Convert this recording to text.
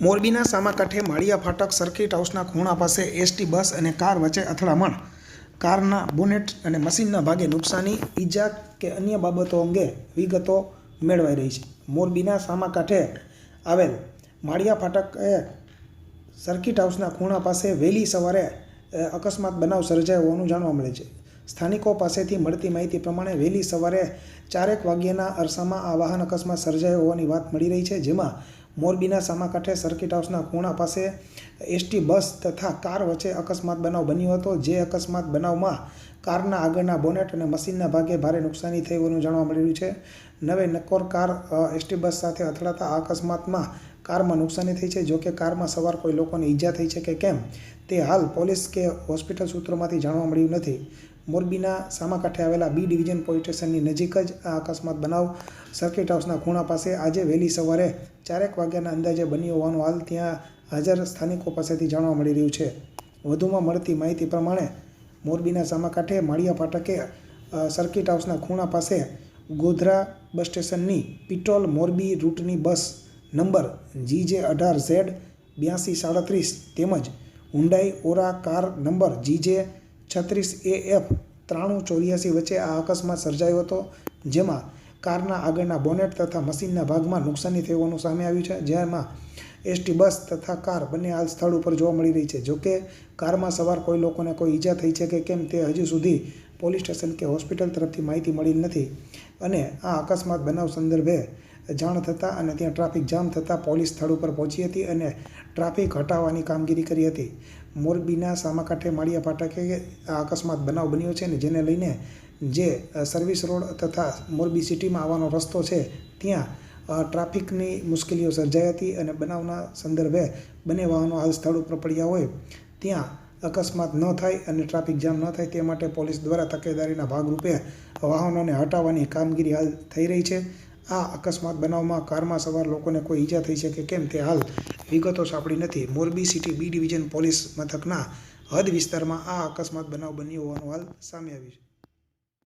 મોરબીના સામાકાંઠે માળિયા ફાટક સર્કિટ હાઉસના ખૂણા પાસે એસટી બસ અને કાર વચ્ચે અથડામણ. કારના બોનેટ અને મશીનના ભાગે નુકસાની, ઈજા કે અન્ય બાબતો અંગે વિગતો મેળવાઈ રહી છે. મોરબીના સામાકાંઠે આવેલ માળિયા ફાટક એ સર્કિટ હાઉસના ખૂણા પાસે વહેલી સવારે અકસ્માત બનાવ સર્જાયો હોવાનું જાણવા મળે છે. સ્થાનિકો પાસેથી મળતી માહિતી પ્રમાણે વહેલી સવારે ચારેક વાગ્યાના અરસામાં આ વાહન અકસ્માત સર્જાયો હોવાની વાત મળી રહી છે, જેમાં મોરબીના સામાકાંઠે સર્કિટ હાઉસના ખૂણા પાસે એસટી બસ તથા કાર વચ્ચે અકસ્માત બનાવ બન્યો હતો. જે અકસ્માત બનાવમાં કારના આગળના બોનેટ અને મશીનના ભાગે ભારે નુકસાની થઈ હોવાનું જાણવા મળી રહ્યું છે. નવે નક્કોર કાર એસટી બસ સાથે અથડાતા આ અકસ્માતમાં કારમાં નુકસાની થઈ છે. જોકે કારમાં સવાર કોઈ લોકોને ઈજા થઈ છે કે કેમ તે હાલ પોલીસ કે હોસ્પિટલ સૂત્રોમાંથી જાણવા મળ્યું નથી. મોરબીના સામાકાંઠે આવેલા બી ડિવિઝન પોલીસ સ્ટેશનની નજીક જ આ અકસ્માત બનાવ સર્કિટ હાઉસના ખૂણા પાસે આજે વહેલી સવારે ચારેક વાગ્યાના અંદાજે બન્યો હોવાનું હાલ ત્યાં હાજર સ્થાનિકો પાસેથી જાણવા મળી રહ્યું છે. વધુમાં મળતી માહિતી પ્રમાણે મોરબીના સામાકાંઠે માળિયા ફાટકે સર્કિટ હાઉસના ખૂણા પાસે ગોધરા બસ સ્ટેશનની પિટોલ મોરબી રૂટની બસ નંબર જી જે અઢાર ઝેડ બ્યાસી સાડત્રીસ તેમજ Hyundai Aura car number G J છત્રીસ એ એફ ત્રાણું ચોર્યાસી વચ્ચે આ અકસ્માત સર્જાયો હતો, જેમાં કારના આગળના બોનેટ તથા મશીનના ભાગમાં નુકસાની થવાનું સામે આવ્યું છે, જેમાં એસટી બસ તથા કાર બંને હાલ સ્થળ ઉપર જોવા મળી રહી છે. જોકે કારમાં સવાર કોઈ લોકોને કોઈ ઈજા થઈ છે કે કેમ તે હજુ સુધી પોલીસ સ્ટેશન કે હોસ્પિટલ તરફથી માહિતી મળી નથી અને આ અકસ્માત બનાવ સંદર્ભે જાણ થતાં અને ત્યાં ટ્રાફિક જામ થતાં પોલીસ સ્થળ ઉપર પહોંચી હતી અને ટ્રાફિક હટાવવાની કામગીરી કરી હતી. મોરબીના સામાકાંઠે માળિયા ફાટકે આ અકસ્માત બનાવ બન્યો છે ને જેને લઈને જે સર્વિસ રોડ તથા મોરબી સિટીમાં આવવાનો રસ્તો છે, ત્યાં ટ્રાફિકની મુશ્કેલીઓ સર્જાઈ હતી અને બનાવના સંદર્ભે બંને વાહનો હાલ સ્થળ ઉપર પડ્યા હોય. ત્યાં અકસ્માત ન થાય અને ટ્રાફિક જામ ન થાય તે માટે પોલીસ દ્વારા તકેદારીના ભાગરૂપે વાહનોને હટાવવાની કામગીરી હાલ થઈ રહી છે. આ અકસ્માત બનાવમાં કારમાં સવાર લોકોને કોઈ ઈજા થઈ છે કે કેમ તે હાલ વિગતો સાંપડી નથી. Morbi city B division police મથકના હદ વિસ્તારમાં આ અકસ્માત બનાવ બન્યો હોવાનું હાલ સામે આવ્યું છે.